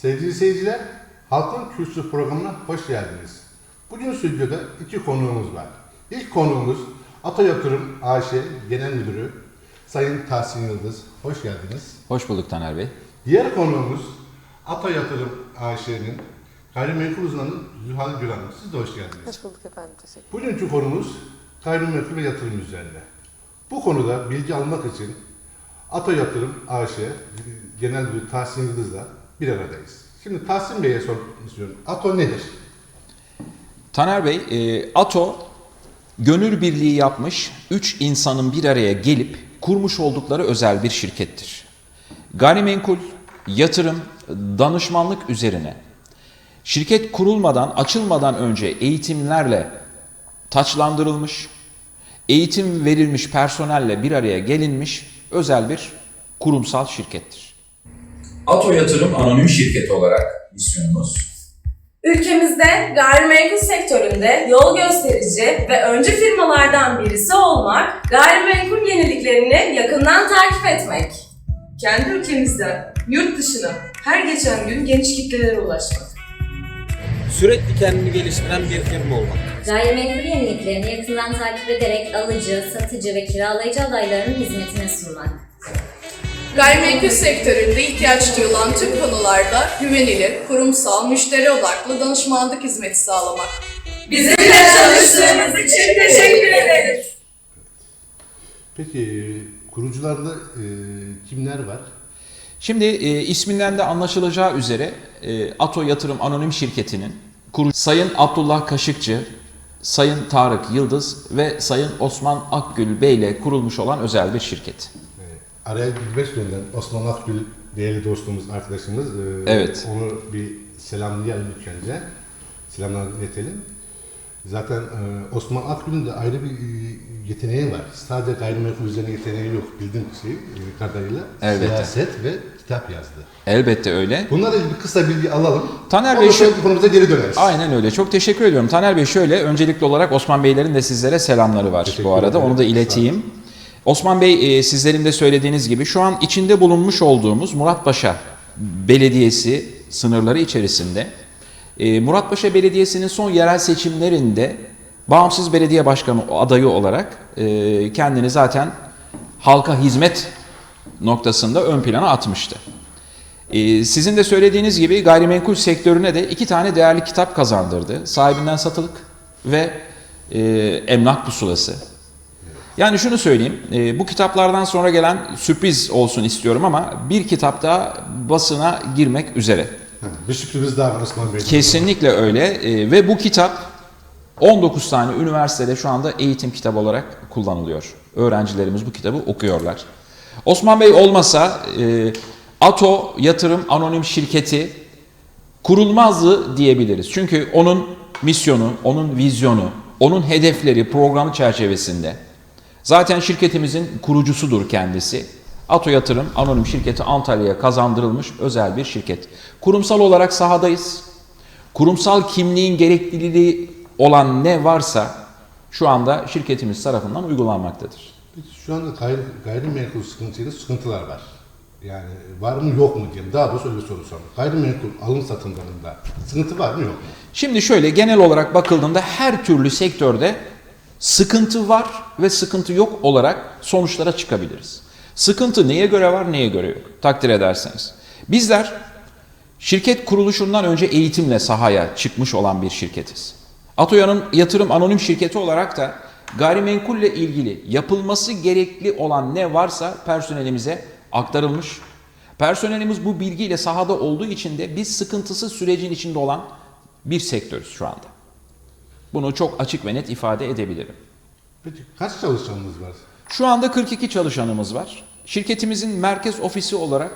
Sevgili seyirciler, Halkın Kültürü programına hoş geldiniz. Bugün stüdyoda iki konuğumuz var. İlk konuğumuz Ata Yatırım AŞ Genel Müdürü Sayın Tahsin Yıldız. Hoş geldiniz. Hoş bulduk Taner Bey. Diğer konuğumuz Ata Yatırım AŞ'nin gayrimenkul uzmanı Zühal Güran. Siz de hoş geldiniz. Hoş bulduk efendim. Teşekkür Bugünkü konumuz gayrimenkul ve yatırım üzerine. Bu konuda bilgi almak için Ata Yatırım AŞ Genel Müdürü Tahsin Yıldız'la bir aradayız. Şimdi Tahsin Bey'e sormak istiyorum. ATO nedir? Taner Bey, e, ATO gönül birliği yapmış 3 insanın bir araya gelip kurmuş oldukları özel bir şirkettir. Gayrimenkul, yatırım, danışmanlık üzerine şirket kurulmadan, açılmadan önce eğitimlerle taçlandırılmış, eğitim verilmiş personelle bir araya gelinmiş özel bir kurumsal şirkettir. Ato Yatırım Anonim Şirketi olarak misyonumuz Ülkemizde gayrimenkul sektöründe yol gösterici ve öncü firmalardan birisi olmak, gayrimenkul yeniliklerini yakından takip etmek. kendi ülkemizden yurt dışına her geçen gün genç kitlelere ulaşmak. sürekli kendini geliştiren bir firma olmak. Gayrimenkul yeniliklerini yakından takip ederek alıcı, satıcı ve kiralayıcı adaylarının hizmetine sunmak. Gayrimenkul sektöründe ihtiyaç duyulan tüm konularda güvenilir, kurumsal, müşteri odaklı danışmanlık hizmeti sağlamak. Bizimle çalıştığınız için teşekkür ederiz. Peki kurucularda e, kimler var? Şimdi e, isminden de anlaşılacağı üzere e, Ato Yatırım Anonim Şirketi'nin kurucu Sayın Abdullah Kaşıkçı, Sayın Tarık Yıldız ve Sayın Osman Akgül Bey ile kurulmuş olan özel bir şirket. Araya girmek üzerinden Osman Akgül değerli dostumuz, arkadaşımız. e, Evet. Onu bir selamlayalım ilk önce. Selamlar iletelim. Zaten e, Osman Akgül'ün de ayrı bir e, yeteneği var. Sadece gayrimenkul üzerine yeteneği yok bildiğim şey e, kadarıyla. Elbette. Siyaset ve kitap yazdı. Elbette öyle. Bunlarla ilgili bir kısa bilgi alalım. Taner Ondan Bey şu- konumuza geri döneriz. Aynen öyle. Çok teşekkür ediyorum. Taner Bey şöyle, öncelikli olarak Osman Beylerin de sizlere selamları var Teşekkür bu arada. ederim. Onu da ileteyim. Osman Bey e, sizlerin de söylediğiniz gibi şu an içinde bulunmuş olduğumuz Muratpaşa Belediyesi sınırları içerisinde e, Muratpaşa Belediyesi'nin son yerel seçimlerinde bağımsız belediye başkanı adayı olarak e, kendini zaten halka hizmet noktasında ön plana atmıştı. Ee, sizin de söylediğiniz gibi gayrimenkul sektörüne de iki tane değerli kitap kazandırdı. Sahibinden satılık ve e, emlak pusulası. Yani şunu söyleyeyim, e, bu kitaplardan sonra gelen sürpriz olsun istiyorum ama bir kitap daha basına girmek üzere. Bir sürpriz daha var Osman Bey. Kesinlikle öyle e, ve bu kitap 19 tane üniversitede şu anda eğitim kitabı olarak kullanılıyor. Öğrencilerimiz bu kitabı okuyorlar. Osman Bey olmasa e, Ato Yatırım Anonim Şirketi kurulmazdı diyebiliriz. Çünkü onun misyonu, onun vizyonu, onun hedefleri, programı çerçevesinde zaten şirketimizin kurucusudur kendisi. Ato Yatırım Anonim Şirketi Antalya'ya kazandırılmış özel bir şirket. Kurumsal olarak sahadayız. Kurumsal kimliğin gerekliliği olan ne varsa şu anda şirketimiz tarafından uygulanmaktadır. Peki şu anda gayri, gayrimenkul sıkıntıyla sıkıntılar var. Yani var mı yok mu diyeyim. Daha doğrusu öyle soru sorayım. Gayrimenkul alım satımlarında sıkıntı var mı yok mu? Şimdi şöyle genel olarak bakıldığında her türlü sektörde sıkıntı var ve sıkıntı yok olarak sonuçlara çıkabiliriz. Sıkıntı neye göre var, neye göre yok? Takdir ederseniz. Bizler şirket kuruluşundan önce eğitimle sahaya çıkmış olan bir şirketiz. Atoya'nın yatırım anonim şirketi olarak da gayrimenkulle ilgili yapılması gerekli olan ne varsa personelimize aktarılmış. Personelimiz bu bilgiyle sahada olduğu için de biz sıkıntısı sürecin içinde olan bir sektörüz şu anda. Bunu çok açık ve net ifade edebilirim. Peki kaç çalışanınız var? Şu anda 42 çalışanımız var. Şirketimizin merkez ofisi olarak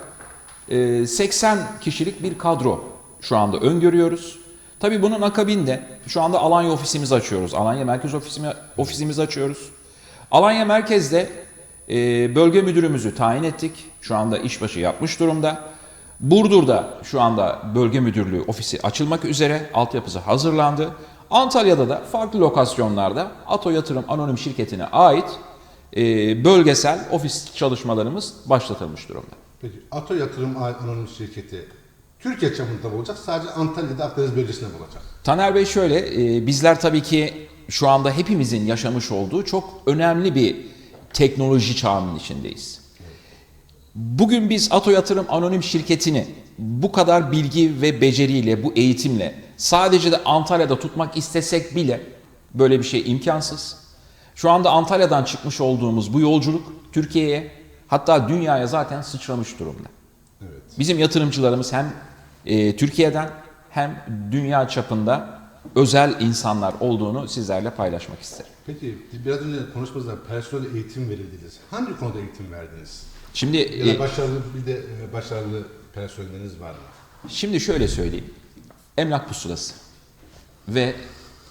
e, 80 kişilik bir kadro şu anda öngörüyoruz. Tabii bunun akabinde şu anda Alanya ofisimizi açıyoruz. Alanya merkez ofisimi, ofisimizi açıyoruz. Alanya merkezde e, bölge müdürümüzü tayin ettik. Şu anda işbaşı yapmış durumda. Burdur'da şu anda bölge müdürlüğü ofisi açılmak üzere. Altyapısı hazırlandı. Antalya'da da farklı lokasyonlarda Ato Yatırım Anonim Şirketi'ne ait e, bölgesel ofis çalışmalarımız başlatılmış durumda. Peki Ato Yatırım Anonim Şirketi Türkiye çapında mı olacak? Sadece Antalya'da Akdeniz bölgesinde mi olacak? Taner Bey şöyle, e, bizler tabii ki şu anda hepimizin yaşamış olduğu çok önemli bir teknoloji çağının içindeyiz. Bugün biz Ato Yatırım Anonim Şirketi'ni bu kadar bilgi ve beceriyle, bu eğitimle sadece de Antalya'da tutmak istesek bile böyle bir şey imkansız. Şu anda Antalya'dan çıkmış olduğumuz bu yolculuk Türkiye'ye hatta dünyaya zaten sıçramış durumda. Evet. Bizim yatırımcılarımız hem e, Türkiye'den hem dünya çapında özel insanlar olduğunu sizlerle paylaşmak isterim. Peki biraz önce konuşmamızda personel eğitim verildiniz. Hangi konuda eğitim verdiniz? Şimdi Ya da e, başarılı bir de e, başarılı personeliniz var mı? şimdi şöyle söyleyeyim. Emlak pusulası ve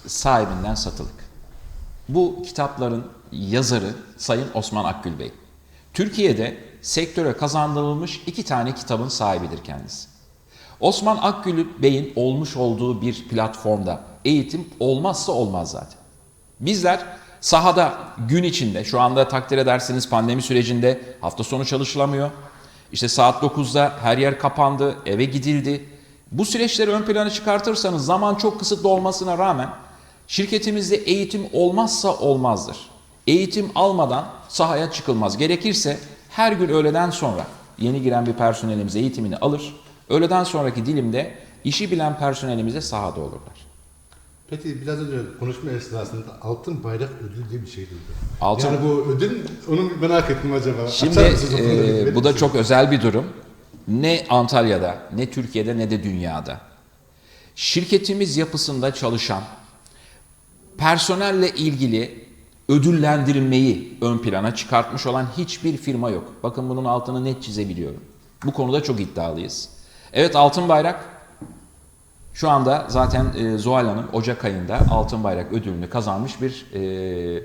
sahibinden satılık. Bu kitapların yazarı Sayın Osman Akgül Bey. Türkiye'de sektöre kazandırılmış iki tane kitabın sahibidir kendisi. Osman Akgül Bey'in olmuş olduğu bir platformda eğitim olmazsa olmaz zaten. Bizler sahada gün içinde şu anda takdir edersiniz pandemi sürecinde hafta sonu çalışılamıyor. İşte saat 9'da her yer kapandı, eve gidildi. Bu süreçleri ön plana çıkartırsanız zaman çok kısıtlı olmasına rağmen şirketimizde eğitim olmazsa olmazdır. Eğitim almadan sahaya çıkılmaz. Gerekirse her gün öğleden sonra yeni giren bir personelimiz eğitimini alır. Öğleden sonraki dilimde işi bilen personelimiz de sahada olurlar. Peki biraz önce konuşma esnasında altın bayrak ödülü diye bir şey duydum. Altın- Yani bu ödül, onu merak ettim acaba. Şimdi e, bu da çok özel bir durum. Ne Antalya'da, ne Türkiye'de, ne de dünyada. Şirketimiz yapısında çalışan personelle ilgili ödüllendirmeyi ön plana çıkartmış olan hiçbir firma yok. Bakın bunun altını net çizebiliyorum. Bu konuda çok iddialıyız. Evet Altın Bayrak şu anda zaten e, Zuhal Hanım Ocak ayında Altın Bayrak ödülünü kazanmış bir e,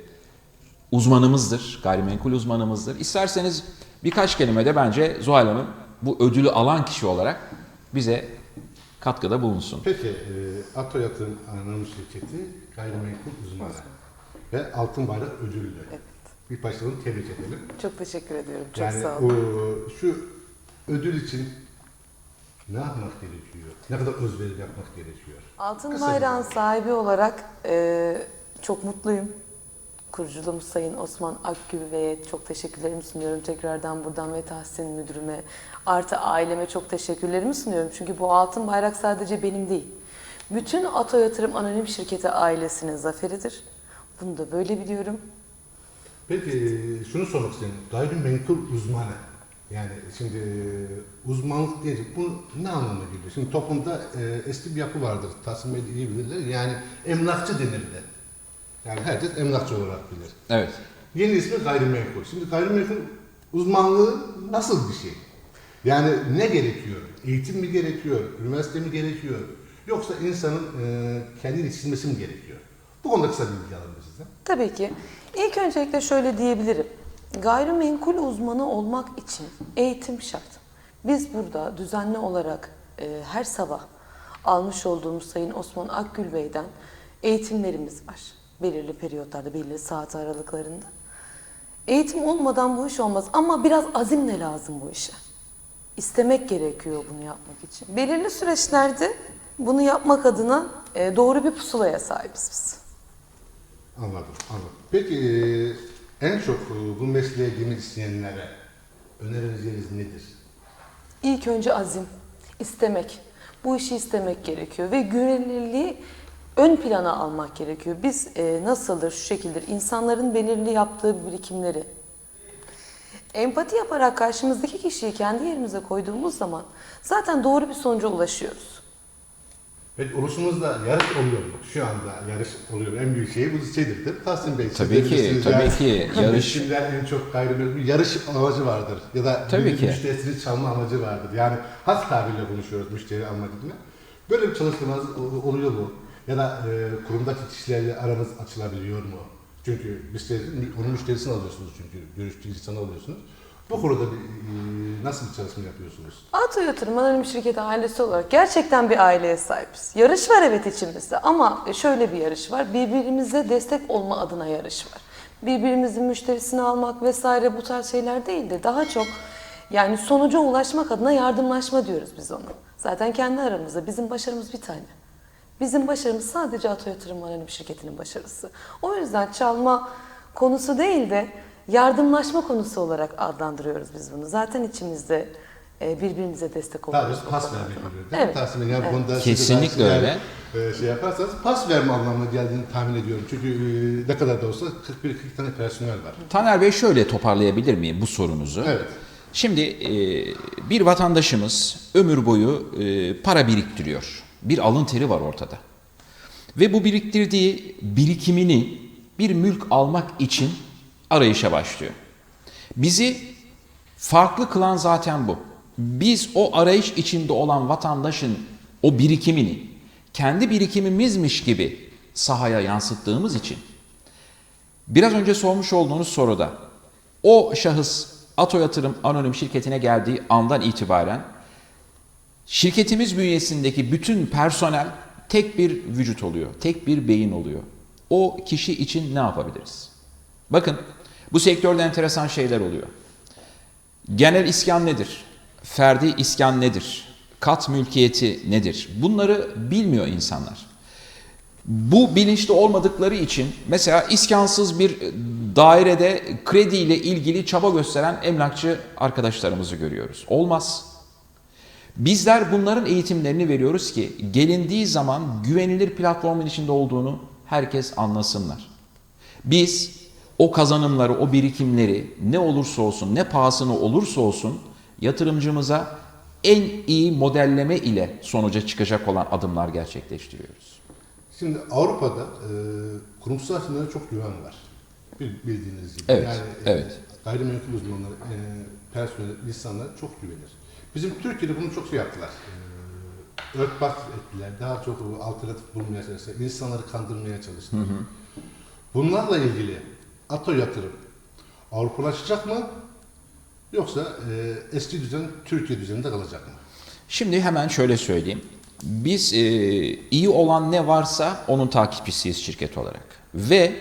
uzmanımızdır, gayrimenkul uzmanımızdır. İsterseniz birkaç kelime de bence Zuhal Hanım bu ödülü alan kişi olarak bize katkıda bulunsun. Peki, e, Ato Yatırım Anonim Şirketi gayrimenkul uzmanı ve Altın Bayrak ödüllü. Bir başta onu tebrik edelim. Çok teşekkür ediyorum. Çok yani sağ o, olun. şu ödül için ne yapmak gerekiyor? Ne kadar özverili yapmak gerekiyor? Altın Kısa Bayrağın bir- sahibi olarak e, çok mutluyum. Kuruculuğum Sayın Osman Akgül Bey'e çok teşekkürlerimi sunuyorum. Tekrardan buradan ve Tahsin Müdürüme artı aileme çok teşekkürlerimi sunuyorum. Çünkü bu altın bayrak sadece benim değil. Bütün Ato Yatırım Anonim Şirketi ailesinin zaferidir. Bunu da böyle biliyorum. Peki şunu sormak istiyorum. Gayrimenkul uzmanı. Yani şimdi e, uzmanlık diyecek bu ne anlamına geliyor? Şimdi toplumda e, eski bir yapı vardır. Tahsin Bey de iyi bilirler. Yani emlakçı denirdi. Yani herkes emlakçı olarak bilir. Evet. Yeni ismi gayrimenkul. Şimdi gayrimenkul uzmanlığı nasıl bir şey? Yani ne gerekiyor? Eğitim mi gerekiyor? Üniversite mi gerekiyor? Yoksa insanın e, kendini çizmesi mi gerekiyor? Bu konuda kısa bir bilgi alalım sizden. Tabii ki. İlk öncelikle şöyle diyebilirim. Gayrimenkul uzmanı olmak için eğitim şart. Biz burada düzenli olarak e, her sabah almış olduğumuz Sayın Osman Akgül Bey'den eğitimlerimiz var. Belirli periyotlarda, belirli saat aralıklarında. Eğitim olmadan bu iş olmaz ama biraz azimle lazım bu işe. İstemek gerekiyor bunu yapmak için. Belirli süreçlerde bunu yapmak adına e, doğru bir pusulaya sahibiz biz. Anladım, anladım. Peki e, en çok e, bu mesleğe girmek isteyenlere öneriniz nedir? İlk önce azim, istemek. Bu işi istemek gerekiyor ve güvenilirliği ön plana almak gerekiyor. Biz e, nasıldır, şu şekildir, insanların belirli yaptığı birikimleri, empati yaparak karşımızdaki kişiyi kendi yerimize koyduğumuz zaman zaten doğru bir sonuca ulaşıyoruz. Peki oluşumuzda yarış oluyor mu? Şu anda yarış oluyor. En büyük şey bu şeydir değil mi? Tahsin Bey. Tabii ki, bilirsiniz tabii yani. ki. Yarış- en çok gayrimenkul, bir yarış amacı vardır. Ya da Tabii bir ki. müşterisini çalma amacı vardır. Yani has tabirle konuşuyoruz müşteri almak adına. Böyle bir çalışmanız oluyor mu? Ya da e, kurumdaki kişilerle aranız açılabiliyor mu? Çünkü müşteri, onun müşterisini alıyorsunuz çünkü. Görüştüğü insanı alıyorsunuz. Bu konuda bir, e, nasıl bir çalışma yapıyorsunuz? Ato Yatırım Anonim Şirketi ailesi olarak gerçekten bir aileye sahibiz. Yarış var evet içimizde ama şöyle bir yarış var. Birbirimize destek olma adına yarış var. Birbirimizin müşterisini almak vesaire bu tarz şeyler değil de daha çok yani sonuca ulaşmak adına yardımlaşma diyoruz biz ona. Zaten kendi aramızda bizim başarımız bir tane. Bizim başarımız sadece Ato Yatırım Anonim Şirketi'nin başarısı. O yüzden çalma konusu değil de yardımlaşma konusu olarak adlandırıyoruz biz bunu. Zaten içimizde e, birbirimize destek oluyoruz. Tabii pas değil mi? Evet. Tahsin Bey, yani Evet. bu konuda siz de Kesinlikle eğer, öyle. e, Şey yaparsanız pas verme anlamına geldiğini tahmin ediyorum. Çünkü e, ne kadar da olsa 41-40 tane personel var. Taner Bey şöyle toparlayabilir miyim bu sorunuzu? Evet. Şimdi bir vatandaşımız ömür boyu para biriktiriyor. Bir alın teri var ortada. Ve bu biriktirdiği birikimini bir mülk almak için arayışa başlıyor. Bizi farklı kılan zaten bu. Biz o arayış içinde olan vatandaşın o birikimini kendi birikimimizmiş gibi sahaya yansıttığımız için Biraz önce sormuş olduğunuz soruda o şahıs Ato Yatırım Anonim Şirketi'ne geldiği andan itibaren şirketimiz bünyesindeki bütün personel tek bir vücut oluyor, tek bir beyin oluyor. O kişi için ne yapabiliriz? Bakın bu sektörde enteresan şeyler oluyor. Genel iskan nedir? Ferdi iskan nedir? Kat mülkiyeti nedir? Bunları bilmiyor insanlar. Bu bilinçli olmadıkları için mesela iskansız bir dairede kredi ile ilgili çaba gösteren emlakçı arkadaşlarımızı görüyoruz. Olmaz. Bizler bunların eğitimlerini veriyoruz ki gelindiği zaman güvenilir platformun içinde olduğunu herkes anlasınlar. Biz o kazanımları, o birikimleri ne olursa olsun, ne pahasına olursa olsun yatırımcımıza en iyi modelleme ile sonuca çıkacak olan adımlar gerçekleştiriyoruz. Şimdi Avrupa'da e, kurumsal firmalara çok güven var. Bil- Bildiğiniz gibi. Evet, Yani e, evet. gayrimenkul uzmanları, e, personel, insanlar çok güvenir. Bizim Türkiye'de bunu çok şey yaptılar. E, örtbas ettiler. Daha çok alternatif bulmaya çalıştılar. İnsanları kandırmaya çalıştılar. Bunlarla ilgili Ato yatırım Avrupalaşacak mı? Yoksa e, eski düzen Türkiye düzeninde kalacak mı? Şimdi hemen şöyle söyleyeyim. Biz e, iyi olan ne varsa onun takipçisiyiz şirket olarak. Ve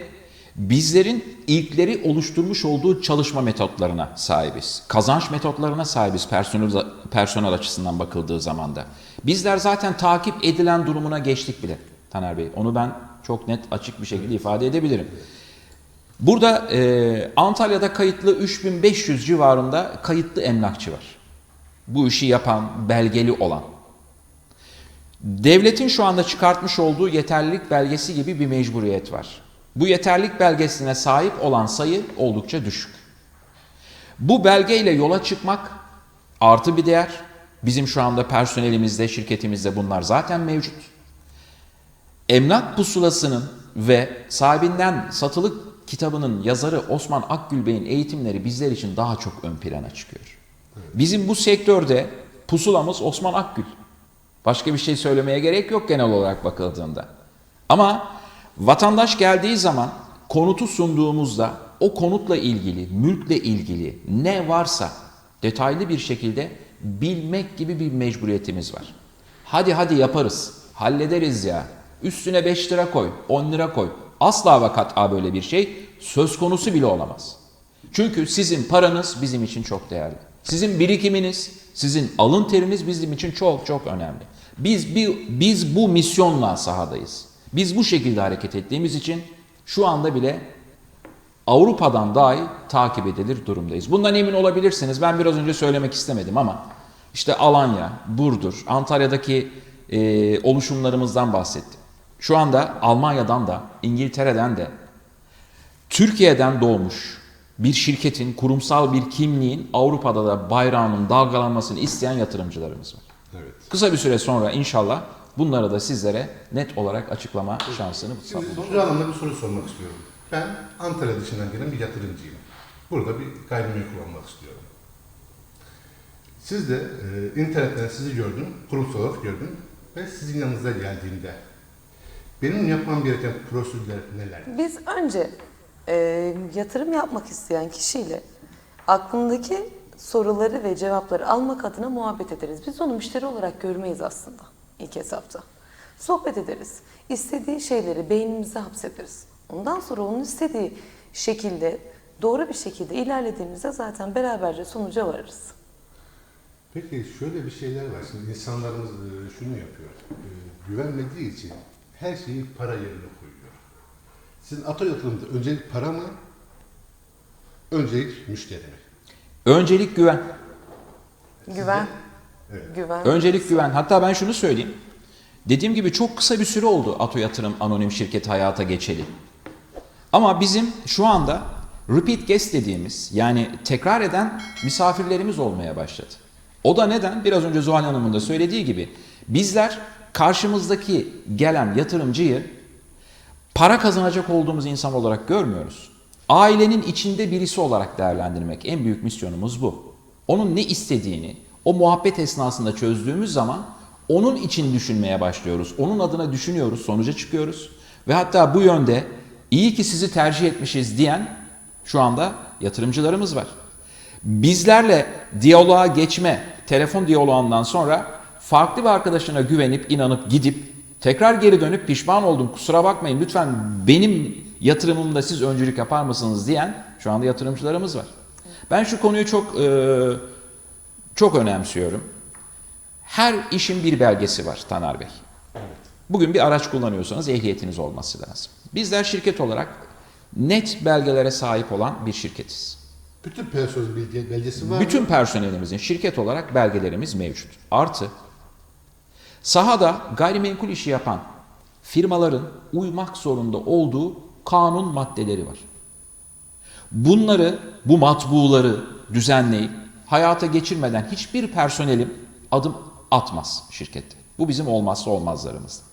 bizlerin ilkleri oluşturmuş olduğu çalışma metotlarına sahibiz. Kazanç metotlarına sahibiz personel, personel açısından bakıldığı zaman da. Bizler zaten takip edilen durumuna geçtik bile Taner Bey. Onu ben çok net açık bir şekilde ifade edebilirim. Burada e, Antalya'da kayıtlı 3500 civarında kayıtlı emlakçı var. Bu işi yapan, belgeli olan. Devletin şu anda çıkartmış olduğu yeterlilik belgesi gibi bir mecburiyet var. Bu yeterlilik belgesine sahip olan sayı oldukça düşük. Bu belgeyle yola çıkmak artı bir değer. Bizim şu anda personelimizde, şirketimizde bunlar zaten mevcut. Emlak pusulasının ve sahibinden satılık kitabının yazarı Osman Akgül Bey'in eğitimleri bizler için daha çok ön plana çıkıyor. Bizim bu sektörde pusulamız Osman Akgül. Başka bir şey söylemeye gerek yok genel olarak bakıldığında. Ama vatandaş geldiği zaman konutu sunduğumuzda o konutla ilgili, mülkle ilgili ne varsa detaylı bir şekilde bilmek gibi bir mecburiyetimiz var. Hadi hadi yaparız, hallederiz ya. Üstüne 5 lira koy, 10 lira koy. Asla ve kat'a böyle bir şey söz konusu bile olamaz. Çünkü sizin paranız bizim için çok değerli. Sizin birikiminiz, sizin alın teriniz bizim için çok çok önemli. Biz biz bu misyonla sahadayız. Biz bu şekilde hareket ettiğimiz için şu anda bile Avrupa'dan dahi takip edilir durumdayız. Bundan emin olabilirsiniz. Ben biraz önce söylemek istemedim ama işte Alanya, Burdur, Antalya'daki e, oluşumlarımızdan bahsettim. Şu anda Almanya'dan da, İngiltere'den de, Türkiye'den doğmuş bir şirketin, kurumsal bir kimliğin Avrupa'da da bayrağının dalgalanmasını isteyen yatırımcılarımız var. Evet. Kısa bir süre sonra inşallah bunları da sizlere net olarak açıklama şansını Şimdi sağlayacağız. şu anlamda bir soru sormak istiyorum. Ben Antalya dışından gelen bir yatırımcıyım. Burada bir gayrimenkul almak istiyorum. Siz de e, internetten sizi gördüm, kurumsal olarak gördüm ve sizin yanınıza geldiğimde benim yapmam gereken prosedürler neler? Biz önce e, yatırım yapmak isteyen kişiyle aklındaki soruları ve cevapları almak adına muhabbet ederiz. Biz onu müşteri olarak görmeyiz aslında ilk etapta. Sohbet ederiz. İstediği şeyleri beynimize hapsederiz. Ondan sonra onun istediği şekilde, doğru bir şekilde ilerlediğimizde zaten beraberce sonuca varırız. Peki şöyle bir şeyler var. Şimdi insanlarımız e, şunu yapıyor. E, Güvenmediği için her şeyi para yerine koyuyor. Sizin yatırımda öncelik para mı? Öncelik müşteri mi? Öncelik güven. Güven. Evet. Güven. Öncelik güven. Hatta ben şunu söyleyeyim. Dediğim gibi çok kısa bir süre oldu Ato Yatırım Anonim Şirketi hayata geçeli. Ama bizim şu anda repeat guest dediğimiz yani tekrar eden misafirlerimiz olmaya başladı. O da neden? Biraz önce Zuhal Hanım'ın da söylediği gibi bizler karşımızdaki gelen yatırımcıyı para kazanacak olduğumuz insan olarak görmüyoruz. Ailenin içinde birisi olarak değerlendirmek en büyük misyonumuz bu. Onun ne istediğini o muhabbet esnasında çözdüğümüz zaman onun için düşünmeye başlıyoruz. Onun adına düşünüyoruz, sonuca çıkıyoruz. Ve hatta bu yönde iyi ki sizi tercih etmişiz diyen şu anda yatırımcılarımız var. Bizlerle diyaloğa geçme, telefon diyaloğundan sonra farklı bir arkadaşına güvenip, inanıp, gidip tekrar geri dönüp pişman oldum kusura bakmayın lütfen benim yatırımımda siz öncülük yapar mısınız diyen şu anda yatırımcılarımız var. Ben şu konuyu çok e, çok önemsiyorum. Her işin bir belgesi var Taner Bey. Bugün bir araç kullanıyorsanız ehliyetiniz olması lazım. Bizler şirket olarak net belgelere sahip olan bir şirketiz. Bütün personel bilgi belgesi var Bütün mı? personelimizin şirket olarak belgelerimiz mevcut. Artı sahada gayrimenkul işi yapan firmaların uymak zorunda olduğu kanun maddeleri var. Bunları, bu matbuları düzenleyip hayata geçirmeden hiçbir personelim adım atmaz şirkette. Bu bizim olmazsa olmazlarımızdan.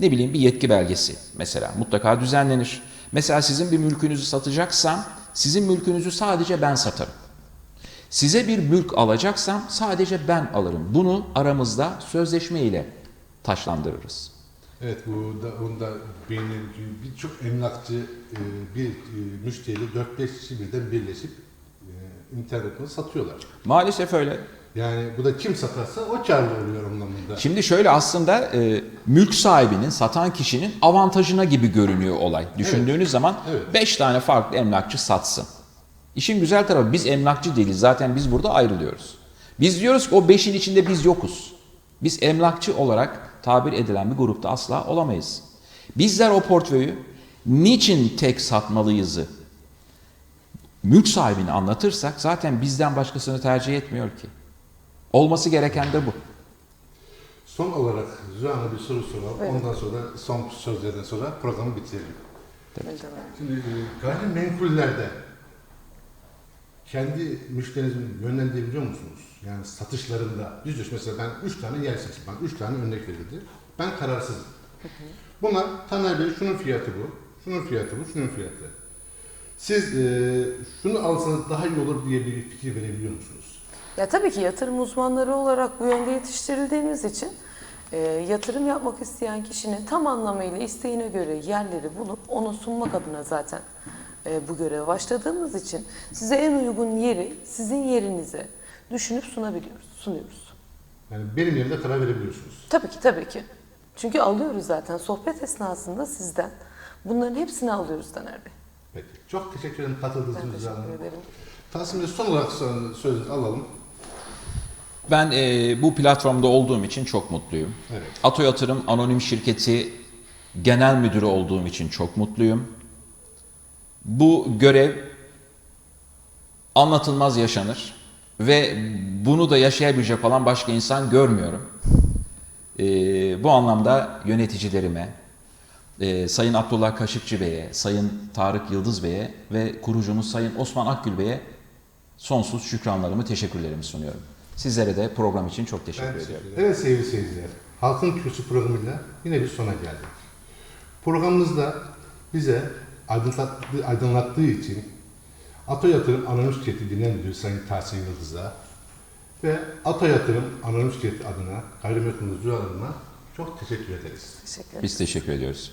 Ne bileyim bir yetki belgesi mesela mutlaka düzenlenir. Mesela sizin bir mülkünüzü satacaksam sizin mülkünüzü sadece ben satarım. Size bir mülk alacaksam sadece ben alırım. Bunu aramızda sözleşme ile taşlandırırız. Evet bu da, onda birçok emlakçı e, bir e, müşteri 4-5 kişi birden birleşip internetini satıyorlar. Maalesef öyle. Yani bu da kim satarsa o karlı oluyor anlamında. Şimdi şöyle aslında e, mülk sahibinin, satan kişinin avantajına gibi görünüyor olay. Düşündüğünüz zaman Evet. 5 tane farklı emlakçı satsın. İşin güzel tarafı biz emlakçı değiliz. Zaten biz burada ayrılıyoruz. Biz diyoruz ki o 5'in içinde biz yokuz. Biz emlakçı olarak tabir edilen bir grupta asla olamayız. Bizler o portföyü niçin tek satmalıyızı mülk sahibine anlatırsak zaten bizden başkasını tercih etmiyor ki. Olması gereken de bu. Son olarak Zühan'a bir soru soralım. Buyurun. Ondan sonra son sözlerden sonra programı bitirelim. Hocam. Şimdi e, gayrimenkullerde kendi müşterinizi yönlendirebiliyor musunuz? Yani satışlarında. Yüz yüz mesela ben 3 tane yer seçtim. Ben 3 tane örnek verildi. Ben kararsızım. Bunlar Taner Bey şunun fiyatı bu, şunun fiyatı bu, şunun fiyatı. Siz e, şunu alsanız daha iyi olur diye bir fikir verebiliyor musunuz? Ya tabii ki yatırım uzmanları olarak bu yönde yetiştirildiğimiz için e, yatırım yapmak isteyen kişinin tam anlamıyla isteğine göre yerleri bulup onu sunmak adına zaten e, bu göreve başladığımız için size en uygun yeri sizin yerinize düşünüp sunabiliyoruz, sunuyoruz. Yani benim yerimde karar verebiliyorsunuz. Tabii ki tabii ki. Çünkü alıyoruz zaten sohbet esnasında sizden. Bunların hepsini alıyoruz Taner Bey. Peki. Çok teşekkür ederim katıldığınız Ben için Zühan teşekkür ederim. Tahsin Bey son olarak son- söz alalım. Ben e, bu platformda olduğum için çok mutluyum. Evet. Ato Yatırım Anonim Şirketi Genel Müdürü olduğum için çok mutluyum. Bu görev anlatılmaz yaşanır ve bunu da yaşayabilecek olan başka insan görmüyorum. E, bu anlamda yöneticilerime, e, Sayın Abdullah Kaşıkçı Bey'e, Sayın Tarık Yıldız Bey'e ve kurucumuz Sayın Osman Akgül Bey'e sonsuz şükranlarımı, teşekkürlerimi sunuyorum. Sizlere de program için çok teşekkür Ben ediyorum. teşekkür. Evet sevgili seyirciler, Halkın Kürsü programıyla yine bir sona geldik. Programımızda bize aydınlattığı, aydınlattığı için Ato Yatırım Anonim Şirketi Genel Müdürü Sayın Tahsin Yıldız'a ve Ato Yatırım Anonim Şirketi adına gayrimenkul Zühal Hanım'a çok teşekkür ederiz. Teşekkür. Biz teşekkür ediyoruz.